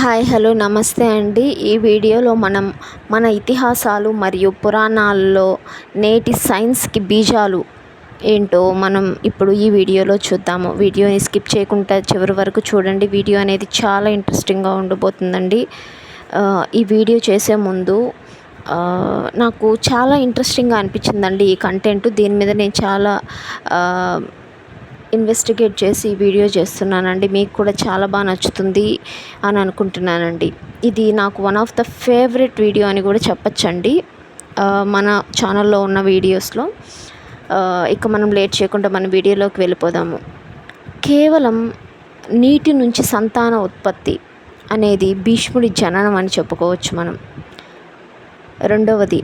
Hi hello నమస్తే అండి. ఈ వీడియోలో మనం మన ఇతిహాసాలు మరియు పురాణాల్లో నేటి సైన్స్కి బీజాలు ఏంటో మనం ఇప్పుడు ఈ వీడియోలో చూద్దాము. వీడియోని స్కిప్ చేయకుండా చివరి వరకు చూడండి. వీడియో అనేది చాలా ఇంట్రెస్టింగ్గా ఉండబోతుందండి. ఈ వీడియో చేసే ముందు నాకు చాలా ఇంట్రెస్టింగ్గా అనిపించిందండి ఈ కంటెంట్. దీని మీద నేను చాలా ఇన్వెస్టిగేట్ చేసి వీడియో చేస్తున్నానండి. మీకు కూడా చాలా బాగా నచ్చుతుంది అని అనుకుంటున్నానండి. ఇది నాకు one of the favourite video అని కూడా చెప్పచ్చండి. మన ఛానల్లో ఉన్న వీడియోస్లో ఇక మనం లేట్ చేయకుండా మన వీడియోలోకి వెళ్ళిపోదాము. కేవలం నీటి నుంచి సంతాన ఉత్పత్తి అనేది భీష్ముడి జననం అని చెప్పుకోవచ్చు మనం. రెండవది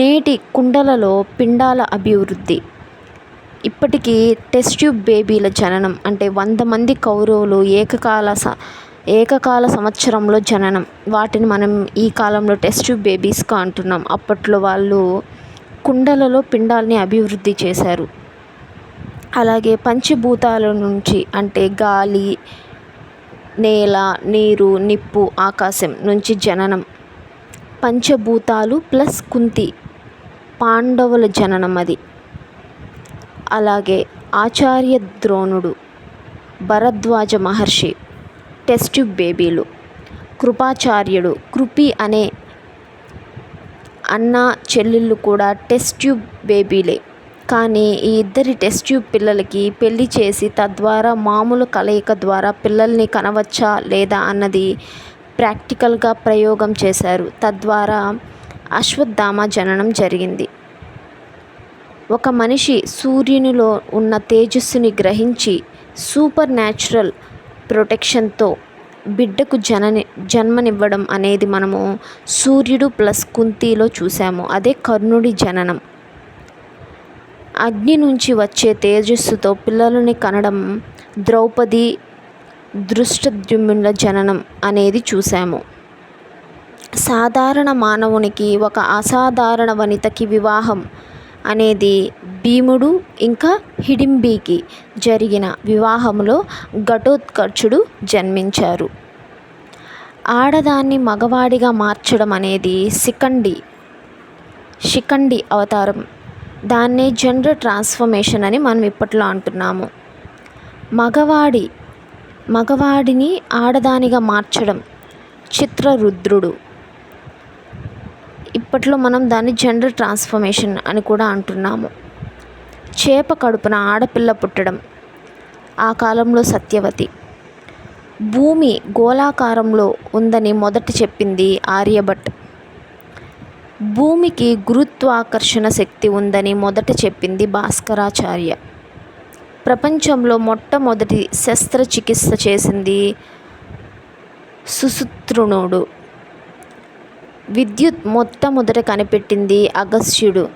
నేటి కుండలలో పిండాల అభివృద్ధి. ఇప్పటికీ టెస్ట్ ట్యూబ్ బేబీల జననం అంటే వంద మంది కౌరవులు ఏకకాల స ఏకకాల సంవత్సరంలో జననం. వాటిని మనం ఈ కాలంలో టెస్ట్ ట్యూబ్ బేబీస్గా అంటున్నాం. అప్పట్లో వాళ్ళు కుండలలో పిండాలని అభివృద్ధి చేశారు. అలాగే పంచభూతాల నుంచి అంటే గాలి నేల నీరు నిప్పు ఆకాశం నుంచి జననం. పంచభూతాలు ప్లస్ కుంతి పాండవుల జననం అది. అలాగే ఆచార్య ద్రోణుడు భరద్వాజ మహర్షి టెస్ట్ ట్యూబ్ బేబీలు కృపాచార్యుడు కృపి అనే అన్న చెల్లెళ్ళు కూడా టెస్ట్ ట్యూబ్ బేబీలే. కానీ ఈ ఇద్దరి టెస్ట్ ట్యూబ్ పిల్లలకి పెళ్ళి చేసి తద్వారా మామూలు కలయిక ద్వారా పిల్లల్ని కనవచ్చా లేదా అన్నది ప్రాక్టికల్గా ప్రయోగం చేశారు. తద్వారా అశ్వత్థామ జననం జరిగింది. ఒక మనిషి సూర్యునిలో ఉన్న తేజస్సుని గ్రహించి సూపర్ న్యాచురల్ ప్రొటెక్షన్తో బిడ్డకు జనని జన్మనివ్వడం అనేది మనము సూర్యుడు ప్లస్ కుంతిలో చూసాము అదే కర్ణుడి జననం. అగ్ని నుంచి వచ్చే తేజస్సుతో పిల్లలని కనడం ద్రౌపది దృష్టద్యుమ్నుల జననం అనేది చూసాము సాధారణ మానవునికి ఒక అసాధారణ వనితకి వివాహం అనేది భీముడు ఇంకా హిడింబీకి జరిగిన వివాహంలో ఘటోత్కచుడు జన్మించారు. ఆడదాన్ని మగవాడిగా మార్చడం అనేది శిఖండి శిఖండి అవతారం. దాన్నే జెండర్ ట్రాన్స్ఫర్మేషన్ అని మనం ఇప్పట్లో అంటున్నాము. మగవాడి మగవాడిని ఆడదానిగా మార్చడం చిత్రరుద్రుడు. అప్పట్లో మనం దాన్ని జెండర్ ట్రాన్స్ఫర్మేషన్ అని కూడా అంటున్నాము. చేప కడుపున ఆడపిల్ల పుట్టడం ఆ కాలంలో సత్యవతి. భూమి గోళాకారంలో ఉందని మొదట చెప్పింది ఆర్యభట్ భూమికి గురుత్వాకర్షణ శక్తి ఉందని మొదట చెప్పింది భాస్కరాచార్య. ప్రపంచంలో మొట్టమొదటి శస్త్రచికిత్స చేసింది సుసూత్రుణుడు విద్యుత్ మొట్టమొదట కనిపెట్టింది అగస్త్యుడు.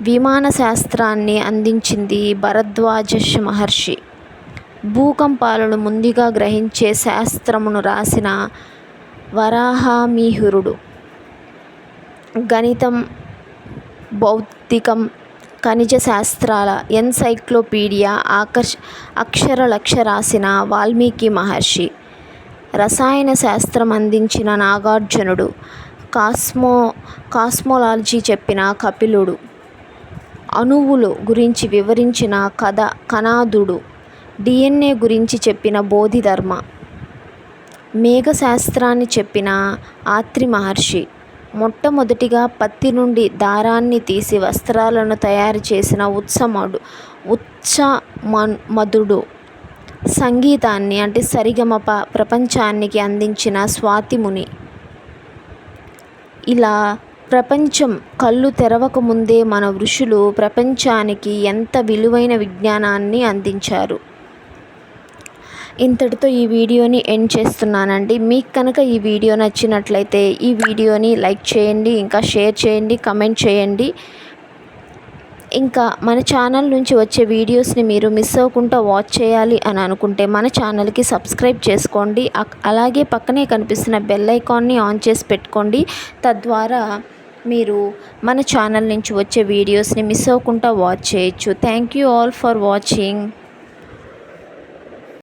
విమాన శాస్త్రాన్ని అందించింది భరద్వాజ మహర్షి. భూకంపాలను ముందుగా గ్రహించే శాస్త్రమును రాసిన వరాహమిహిరుడు. గణితం భౌతికం ఖనిజ శాస్త్రాల ఎన్సైక్లోపీడియా ఆకర్ష అక్షరలక్ష రాసిన వాల్మీకి మహర్షి. రసాయన శాస్త్రం అందించిన నాగార్జునుడు. కాస్మో కాస్మోలాజీ చెప్పిన కపిలుడు. అణువులు గురించి వివరించిన కథ కణాదుడు. డిఎన్ఏ గురించి చెప్పిన బోధిధర్మ. మేఘశాస్త్రాన్ని చెప్పిన ఆత్రి మహర్షి. మొట్టమొదటిగా పత్తి నుండి దారాన్ని తీసి వస్త్రాలను తయారు చేసిన ఉత్సమడు ఉత్సమధుడు సంగీతాన్ని అంటే సరిగమప ప్రపంచానికి అందించిన స్వాతిముని ఇలా ప్రపంచం కళ్ళు తెరవకముందే మన ఋషులు ప్రపంచానికి ఎంత విలువైన విజ్ఞానాన్ని అందించారు. ఇంతటితో ఈ వీడియోని ఎండ్ చేస్తున్నానండి. మీకు కనుక ఈ వీడియో నచ్చినట్లయితే ఈ వీడియోని లైక్ చేయండి ఇంకా షేర్ చేయండి కమెంట్ చేయండి. ఇంకా మన ఛానల్ నుంచి వచ్చే వీడియోస్ని మీరు మిస్ అవ్వకుండా వాచ్ చేయాలి అని అనుకుంటే మన ఛానల్కి సబ్స్క్రైబ్ చేసుకోండి. అలాగే పక్కనే కనిపిస్తున్న బెల్ ఐకాన్ని ఆన్ చేసి పెట్టుకోండి. తద్వారా మీరు మన ఛానల్ నుంచి వచ్చే వీడియోస్ని మిస్ అవ్వకుండా వాచ్ చేయొచ్చు. Thank you all for watching.